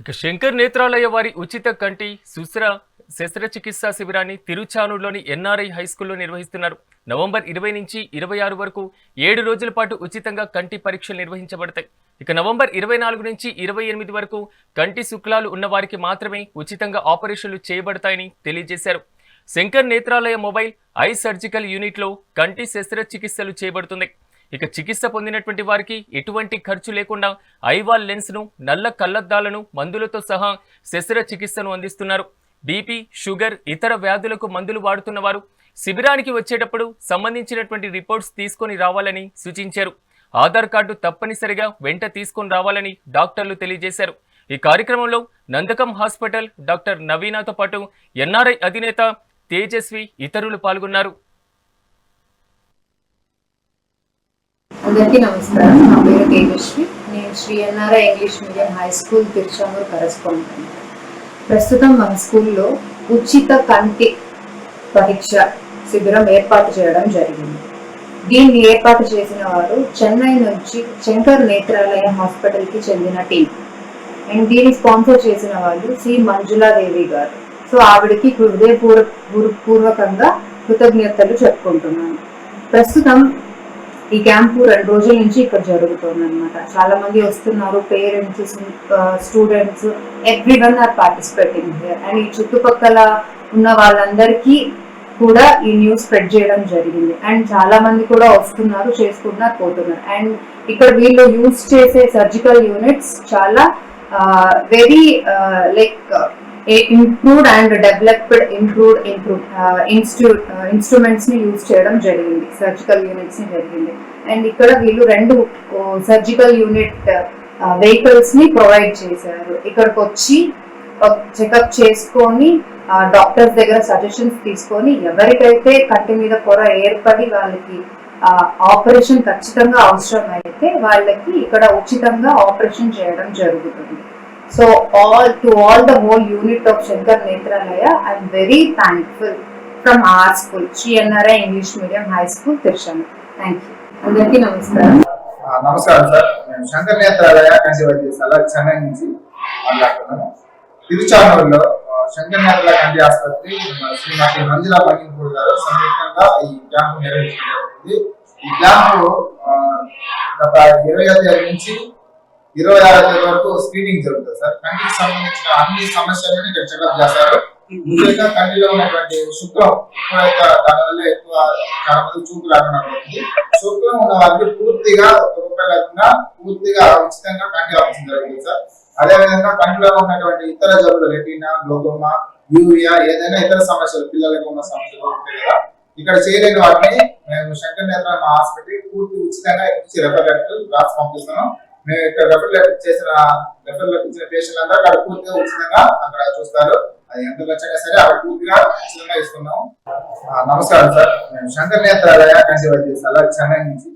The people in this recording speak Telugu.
ఇక శంకర్ నేత్రాలయ వారి ఉచిత కంటి శుశ్ర శస్త్రచికిత్సా శిబిరాన్ని తిరుచానూరులోని ఎన్ఆర్ఐ హైస్కూల్లో నిర్వహిస్తున్నారు. నవంబర్ ఇరవై నుంచి ఇరవై ఆరు వరకు ఏడు రోజుల పాటు ఉచితంగా కంటి పరీక్షలు నిర్వహించబడతాయి. ఇక నవంబర్ ఇరవై నాలుగు నుంచి ఇరవై ఎనిమిది వరకు కంటి శుక్లాలు ఉన్న వారికి మాత్రమే ఉచితంగా ఆపరేషన్లు చేయబడతాయని తెలియజేశారు. Shankar Netralaya mobile eye surgical యూనిట్లో కంటి శస్త్రచికిత్సలు చేయబడుతుంది ఇక చికిత్స పొందినటువంటి వారికి ఎటువంటి ఖర్చు లేకుండా ఐవాల్ లెన్స్ను నల్ల కళ్ళద్దాలను మందులతో సహా శస్త్రచికిత్సను అందిస్తున్నారు. బీపీ షుగర్ ఇతర వ్యాధులకు మందులు వాడుతున్న వారు శిబిరానికి వచ్చేటప్పుడు సంబంధించినటువంటి రిపోర్ట్స్ తీసుకొని రావాలని సూచించారు. ఆధార్ కార్డు తప్పనిసరిగా వెంట తీసుకొని రావాలని డాక్టర్లు తెలియజేశారు. ఈ కార్యక్రమంలో నందకం హాస్పిటల్ డాక్టర్ నవీనాతో పాటు ఎన్ఆర్ఐ అధినేత తేజస్వి ఇతరులు పాల్గొన్నారు. అందరికీ నమస్కారం. నా పేరు తేజస్వి. నేను Sri NRI English medium high school Tiruchanur correspondent. ప్రస్తుతం మన స్కూల్లో ఉచిత కంటి పరీక్ష శిబిరం ఏర్పాటు చేయడం జరిగింది. దీన్ని ఏర్పాటు చేసిన వారు చెన్నై నుంచి శంకర్ నేత్రాలయ హాస్పిటల్కి చెందిన టీం. అండ్ దీన్ని స్పాన్సర్ చేసిన వాళ్ళు సి మంజులాదేవి గారు. సో ఆవిడకి హృదయపూర్వ పూర్వకంగా కృతజ్ఞతలు చెప్పుకుంటున్నాను. ప్రస్తుతం ఈ క్యాంపు రెండు రోజుల నుంచి ఇక్కడ జరుగుతుంది అనమాట చాలా మంది వస్తున్నారు parents students every one are participating here. And ఈ చుట్టుపక్కల ఉన్న వాళ్ళందరికీ కూడా ఈ న్యూస్ స్ప్రెడ్ చేయడం జరిగింది. అండ్ చాలా మంది కూడా వస్తున్నారు చేసుకుంటున్నారు పోతున్నారు. అండ్ ఇక్కడ వీళ్ళు యూజ్ చేసే సర్జికల్ యూనిట్స్ చాలా very like improved and developed improved improve institute ఇన్స్ట్రుమెంట్స్ని use చేయడం జరిగింది సర్జికల్ యూనిట్స్ని జరిగింది. అండ్ ఇక్కడ వీళ్ళు రెండు సర్జికల్ యూనిట్ వెహికల్స్ని ప్రొవైడ్ చేశారు. ఇక్కడికి వచ్చి చెకప్ చేసుకొని డాక్టర్స్ దగ్గర సజెషన్స్ తీసుకొని ఎవరికైతే కంటి మీద పొర ఏర్పడి వాళ్ళకి ఆపరేషన్ ఖచ్చితంగా అవసరం అయితే వాళ్ళకి ఇక్కడ ఉచితంగా ఆపరేషన్ చేయడం జరుగుతుంది. So all to all the whole unit of Shankar Nethralaya I'm very thankful from our school Sri English medium high school తిరుచాను thank you అందరికీ నమస్కారం. నమస్కారం సార్. నేను శంకర్ నేత్రాలయ కంటి వైద్యశాల చెన్నై నుంచి మాట్లాడుతున్నాను తిరుచానూరులో శంకర్ నేత్రాలయ కంటి ఆసుపత్రి శ్రీమతి మంజుల మణిపూర్ గారు సంయుక్తంగా ఈ క్యాంపు నిర్వహించడం జరిగింది. ఈ క్యాంపు గత ఇరవై తేదీ నుంచి ఇరవై ఆరో తేదీ వరకు స్క్రీనింగ్ జరుగుతుంది సార్. కంటికి సంబంధించిన అన్ని సమస్యలను ఇక్కడ చెకప్ చేస్తారు. ముఖ్యంగా కంటిలో ఉన్నటువంటి శుక్రం ఎక్కువైతే దానివల్ల ఎక్కువ చాలా మంది చూపు రాకుండా శుక్రం ఉన్న వారికి పూర్తిగా ఒక రూపాయి లేకుండా పూర్తిగా ఉచితంగా కంటి ఆపరేషన్ జరుగుతుంది సార్. అదే విధంగా కంటిలో ఉన్నటువంటి ఇతర జబ్బులు రెటీనా గ్లోకోమా యూరియా ఏదైనా ఇతర సమస్యలు పిల్లలకు ఉన్న సమస్యలు ఉంటాయి కదా. ఇక్కడ చేయలేని వాటిని మేము శంకర్ నేత్ర మా హాస్పిటల్ పూర్తి ఉచితంగా ఇచ్చి రెఫర్ రాసి పంపిస్తున్నాం. మేము ఇక్కడ రెఫర్ చేసిన రెఫర్ ఇచ్చిన పేషెంట్ అందరూ అక్కడ పూర్తిగా ఉచితంగా అక్కడ చూస్తారు. అది ఎంత ఖర్చైనా సరే అక్కడ పూర్తిగా ఉచితంగా ఇస్తున్నాం ఆ, నమస్కారం సార్. మేము శంకర్ నేత్రాలయ కంటి వైద్యశాల చెన్నై నుంచి.